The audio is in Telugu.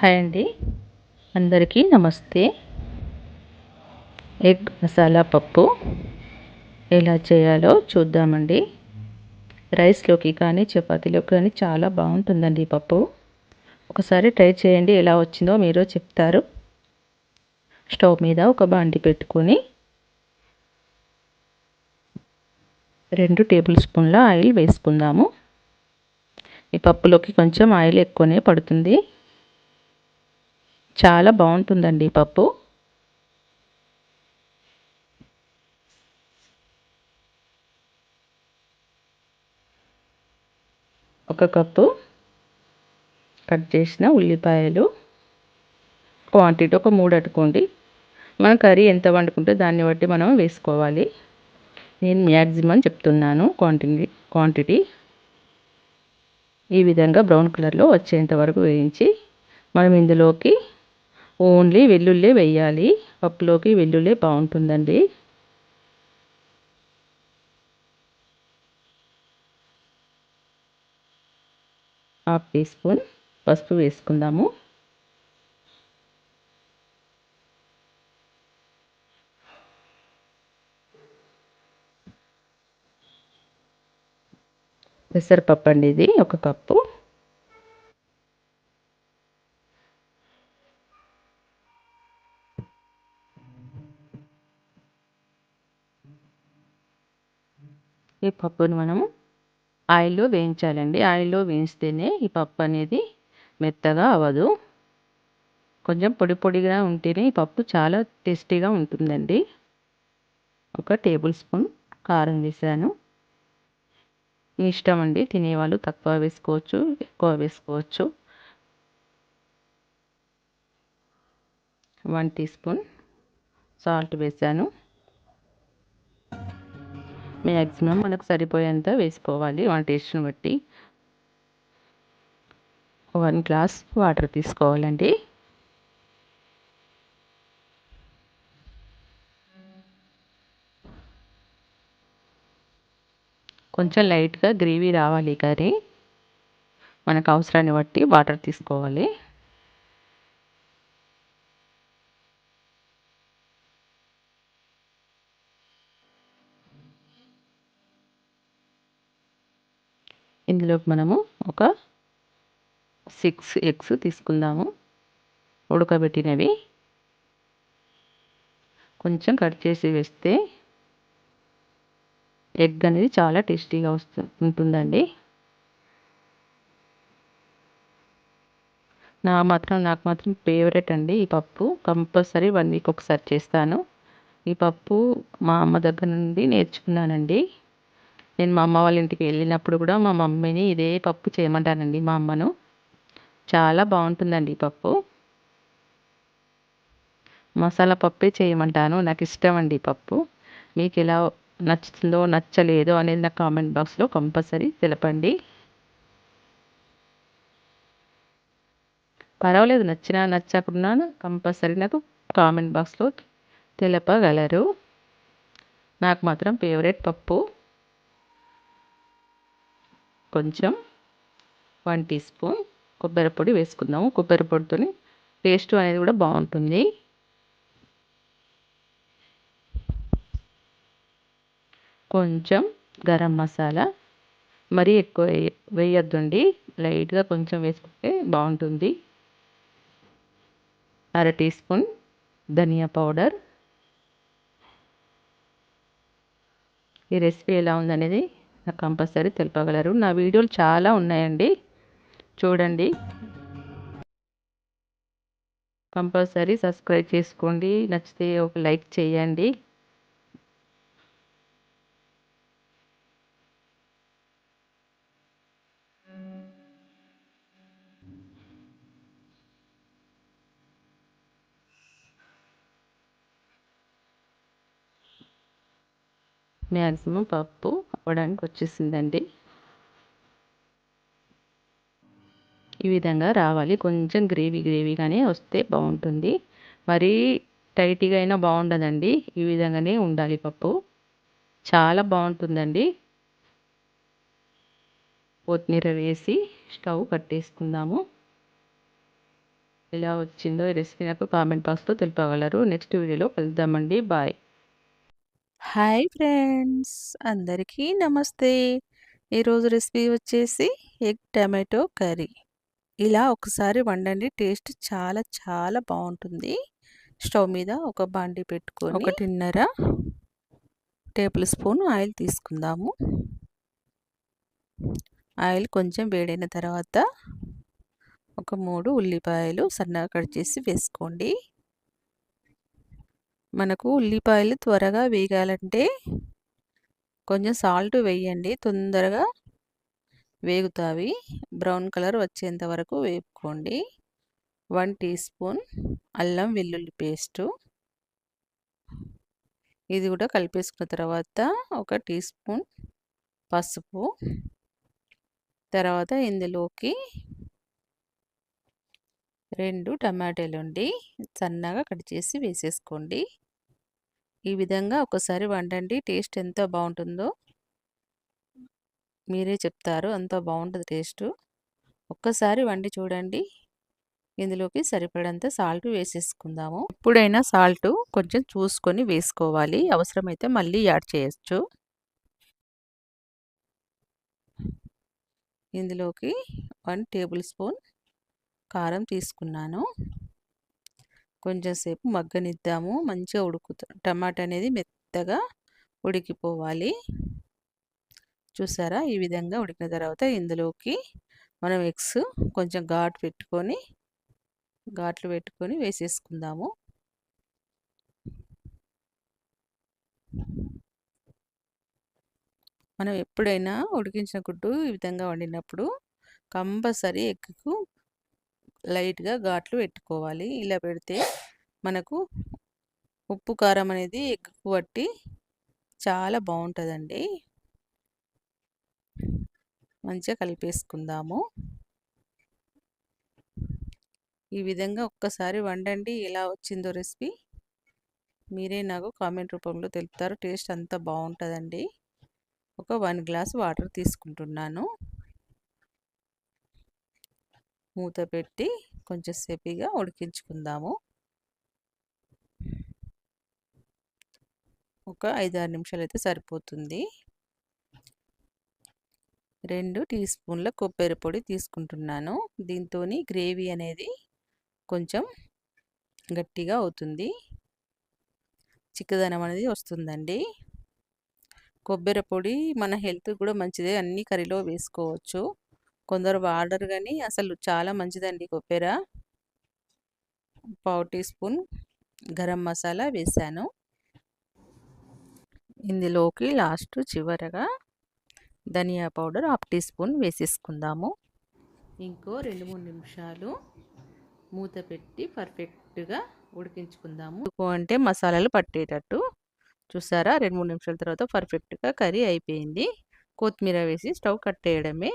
హాయ్ అండి. అందరికీ నమస్తే. ఎగ్ మసాలా పప్పు ఎలా చేయాలో చూద్దామండి. రైస్లోకి కానీ చపాతీలోకి కానీ చాలా బాగుంటుందండి ఈ పప్పు. ఒకసారి ట్రై చేయండి ఎలా వచ్చిందో మీరు చెప్తారు. స్టవ్ మీద ఒక బాండి పెట్టుకొని రెండు టేబుల్ స్పూన్ల ఆయిల్ వేసుకుందాము. ఈ పప్పులోకి కొంచెం ఆయిల్ ఎక్కువనే పడుతుంది. చాలా బాగుంటుందండి పప్పు. ఒక కప్పు కట్ చేసిన ఉల్లిపాయలు. క్వాంటిటీ ఒక మూడు అట్టుకోండి మన కర్రీ ఎంత వండుకుంటే దాన్ని బట్టి మనం వేసుకోవాలి. నేను మ్యాక్సిమం చెప్తున్నాను క్వాంటిటీ క్వాంటిటీ. ఈ విధంగా బ్రౌన్ కలర్లో వచ్చేంత వరకు వేయించి మనం ఇందులోకి ఓన్లీ వెల్లుల్లి వేయాలి. పప్పులోకి వెల్లుల్లి బాగుంటుందండి. హాఫ్ టీ స్పూన్ పసుపు వేసుకుందాము. పెసరపప్పు అండి ఇది ఒక కప్పు. ఈ పప్పుని మనము ఆయిల్లో వేయించాలండి. ఆయిల్లో వేయిస్తేనే ఈ పప్పు అనేది మెత్తగా అవ్వదు. కొంచెం పొడి పొడిగా ఉంటేనే ఈ పప్పు చాలా టేస్టీగా ఉంటుందండి. ఒక టేబుల్ స్పూన్ కారం వేసాను. మీ ఇష్టం అండి. తినేవాళ్ళు తక్కువ వేసుకోవచ్చు ఎక్కువ వేసుకోవచ్చు. వన్ టీ స్పూన్ సాల్ట్ వేసాను. మ్యాక్సిమం మనకు సరిపోయేంత వేసుకోవాలి. మన టేస్ట్ని బట్టి. వన్ గ్లాస్ వాటర్ తీసుకోవాలండి. కొంచెం లైట్గా గ్రేవీ రావాలి కర్రీ. మనకు అవసరాన్ని బట్టి వాటర్ తీసుకోవాలి. ఇందులోకి మనము ఒక సిక్స్ ఎగ్స్ తీసుకుందాము. ఉడకబెట్టినవి. కొంచెం కట్ చేసి వేస్తే ఎగ్ అనేది చాలా టేస్టీగా వస్తు ఉంటుందండి. నా మాత్రం నాకు మాత్రం ఫేవరెట్ అండి ఈ పప్పు. కంపల్సరీ వన్ వీక్ ఒకసారి చేస్తాను. ఈ పప్పు మా అమ్మ దగ్గర నుండి నేర్చుకున్నానండి. నేను మా అమ్మ వాళ్ళ ఇంటికి వెళ్ళినప్పుడు కూడా మా మమ్మీని ఇదే పప్పు చేయమంటానండి మా అమ్మను. చాలా బాగుంటుందండి ఈ పప్పు. మసాలా పప్పే చేయమంటాను. నాకు ఇష్టం అండి ఈ పప్పు. మీకు ఎలా నచ్చుతుందో నచ్చలేదో అనేది నా కామెంట్ బాక్స్లో కంపల్సరీ తెలపండి. పర్వాలేదు నచ్చినా నచ్చకున్నా కంపల్సరీ నాకు కామెంట్ బాక్స్లో తెలపగలరు. నాకు మాత్రం ఫేవరెట్ పప్పు. కొంచెం వన్ టీ స్పూన్ కొబ్బరి పొడి వేసుకుందాము. కొబ్బరి పొడితో టేస్ట్ అనేది కూడా బాగుంటుంది. కొంచెం గరం మసాలా మరీ ఎక్కువ వేయొద్దండి. లైట్గా కొంచెం వేసుకుంటే బాగుంటుంది. అర టీ స్పూన్ ధనియా పౌడర్. ఈ రెసిపీ ఎలా ఉందనేది నాకు కంపల్సరీ తెలుపగలరు. నా వీడియోలు చాలా ఉన్నాయండి. చూడండి. కంపల్సరీ సబ్స్క్రైబ్ చేసుకోండి. నచ్చితే ఒక లైక్ చేయండి. మ్యాక్సిమం పప్పు అవ్వడానికి వచ్చేసిందండి ఈ విధంగా రావాలి. కొంచెం గ్రేవీ గ్రేవీగానే వస్తే బాగుంటుంది. మరీ టైట్గా అయినా బాగుండదండి. ఈ విధంగానే ఉండాలి పప్పు. చాలా బాగుంటుందండి. కొత్తిమీర వేసి స్టవ్ కట్టేసుకుందాము. ఎలా వచ్చిందో ఈ రెసిపీ నాకు కామెంట్ బాక్స్లో తెలుపగలరు. నెక్స్ట్ వీడియోలో కలుద్దామండి. బాయ్. Hi friends. అందరికీ నమస్తే. ఈరోజు రెసిపీ వచ్చేసి ఎగ్ టమాటో కర్రీ. ఇలా ఒకసారి వండండి. టేస్ట్ చాలా చాలా బాగుంటుంది. స్టవ్ మీద ఒక బాండి పెట్టుకొని ఒకటిన్నర టేబుల్ స్పూన్ ఆయిల్ తీసుకుందాము. ఆయిల్ కొంచెం వేడైన తర్వాత ఒక మూడు ఉల్లిపాయలు సన్నగా కట్ చేసి వేసుకోండి. మనకు ఉల్లిపాయలు త్వరగా వేగాలంటే కొంచెం సాల్ట్ వేయండి. తొందరగా వేగుతావి. బ్రౌన్ కలర్ వచ్చేంత వరకు వేపుకోండి. వన్ టీ స్పూన్ అల్లం వెల్లుల్లి పేస్టు. ఇది కూడా కలిపేసుకున్న తర్వాత ఒక టీ స్పూన్ పసుపు. తర్వాత ఇందులోకి రెండు టమాటాలు ఉండి సన్నగా కట్ చేసి వేసేసుకోండి. ఈ విధంగా ఒకసారి వండండి టేస్ట్ ఎంత బాగుంటుందో. మీరే చెప్తారు అంత బాగుంటుంది టేస్ట్. ఒక్కసారి వండి చూడండి. ఇందులోకి సరిపడంత సాల్ట్ వేసేసుకుందాము. ఎప్పుడైనా సాల్ట్ కొంచెం చూసుకొని వేసుకోవాలి. అవసరమైతే మళ్ళీ యాడ్ చేయొచ్చు. ఇందులోకి వన్ టేబుల్ స్పూన్ కారం తీసుకున్నాను. కొంచెం సేపు మగ్గనిద్దాము. మంచిగా ఉడుకుతాం టమాటా అనేది మెత్తగా ఉడికిపోవాలి. చూసారా? ఈ విధంగా ఉడికిన తర్వాత ఇందులోకి మనం ఎగ్స్ కొంచెం ఘాటు పెట్టుకొని ఘాట్లు పెట్టుకొని వేసేసుకుందాము. మనం ఎప్పుడైనా ఉడికించిన గుడ్డు ఈ విధంగా వండినప్పుడు కంపల్సరీ ఎగ్కు లైట్గా ఘాట్లు పెట్టుకోవాలి. ఇలా పెడితే మనకు ఉప్పు కారం అనేది ఎక్కువ పట్టి చాలా బాగుంటుందండి. మంచిగా కలిపేసుకుందాము. ఈ విధంగా ఒక్కసారి వండండి. ఎలా వచ్చిందో రెసిపీ మీరే నాకు కామెంట్ రూపంలో తెలుపుతారు. టేస్ట్ అంతా బాగుంటుందండి. ఒక వన్ గ్లాస్ వాటర్ తీసుకుంటున్నాను. మూత పెట్టి కొంచెం సేపిగా ఉడికించుకుందాము. ఒక ఐదారు నిమిషాలు అయితే సరిపోతుంది. రెండు టీ స్పూన్ల కొబ్బరి పొడి తీసుకుంటున్నాను. దీంతో గ్రేవీ అనేది కొంచెం గట్టిగా అవుతుంది. చిక్కదనం అనేది వస్తుందండి. కొబ్బరి పొడి మన హెల్త్ కూడా మంచిదే. అన్ని కర్రీలో వేసుకోవచ్చు. కొందరు వాడరు కానీ అసలు చాలా మంచిదండి కొబ్బెర. పావు టీ స్పూన్ గరం మసాలా వేసాను. ఇందులోకి లాస్ట్ చివరగా ధనియా పౌడర్ హాఫ్ టీ స్పూన్ వేసేసుకుందాము. ఇంకో రెండు మూడు నిమిషాలు మూత పెట్టి పర్ఫెక్ట్గా ఉడికించుకుందాము. అంటే మసాలాలు పట్టేటట్టు. చూసారా? రెండు మూడు నిమిషాల తర్వాత పర్ఫెక్ట్గా కర్రీ అయిపోయింది. కొత్తిమీర వేసి స్టవ్ కట్టేయడమే